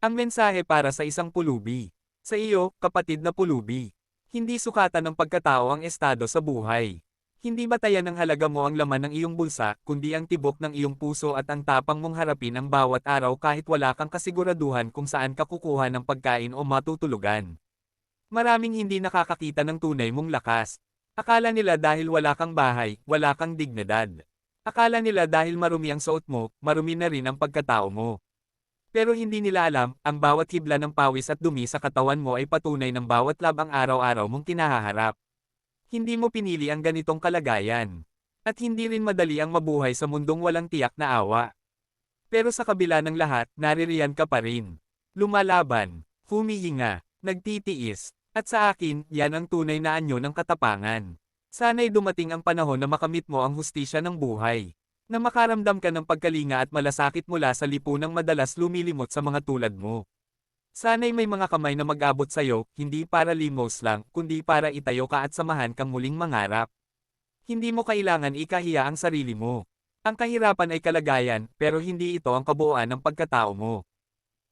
Ang mensahe para sa isang pulubi. Sa iyo, kapatid na pulubi. Hindi sukatan ng pagkatao ang estado sa buhay. Hindi batayan ng halaga mo ang laman ng iyong bulsa, kundi ang tibok ng iyong puso at ang tapang mong harapin ang bawat araw kahit wala kang kasiguraduhan kung saan ka kukuha ng pagkain o matutulugan. Maraming hindi nakakakita ng tunay mong lakas. Akala nila dahil wala kang bahay, wala kang dignidad. Akala nila dahil marumi ang suot mo, marumi na rin ang pagkatao mo. Pero hindi nila alam, ang bawat hibla ng pawis at dumi sa katawan mo ay patunay ng bawat labang araw-araw mong kinahaharap. Hindi mo pinili ang ganitong kalagayan. At hindi rin madali ang mabuhay sa mundong walang tiyak na awa. Pero sa kabila ng lahat, naririyan ka pa rin. Lumalaban, humihinga, nagtitiis, at sa akin, yan ang tunay na anyo ng katapangan. Sana'y dumating ang panahon na makamit mo ang hustisya ng buhay. Na makaramdam ka ng pagkalinga at malasakit mula sa lipunang madalas lumilimot sa mga tulad mo. Sana'y may mga kamay na mag-abot sa'yo, hindi para limos lang, kundi para itayo ka at samahan kang muling mangarap. Hindi mo kailangan ikahiya ang sarili mo. Ang kahirapan ay kalagayan, pero hindi ito ang kabuuan ng pagkatao mo.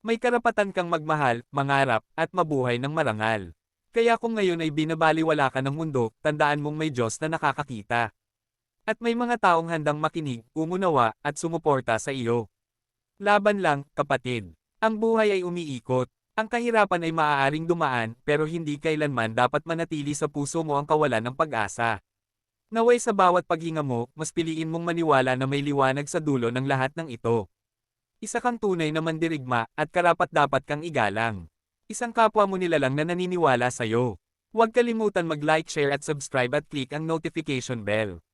May karapatan kang magmahal, mangarap, at mabuhay ng marangal. Kaya kung ngayon ay binabaliwala ka ng mundo, tandaan mong may Diyos na nakakakita. At may mga taong handang makinig, umunawa, at sumuporta sa iyo. Laban lang, kapatid. Ang buhay ay umiikot. Ang kahirapan ay maaaring dumaan, pero hindi kailanman dapat manatili sa puso mo ang kawalan ng pag-asa. Naway sa bawat paghinga mo, mas piliin mong maniwala na may liwanag sa dulo ng lahat ng ito. Isa kang tunay na mandirigma, at karapat dapat kang igalang. Isang kapwa mo nilalang na naniniwala sa'yo. Huwag kalimutan mag-like, share at subscribe at click ang notification bell.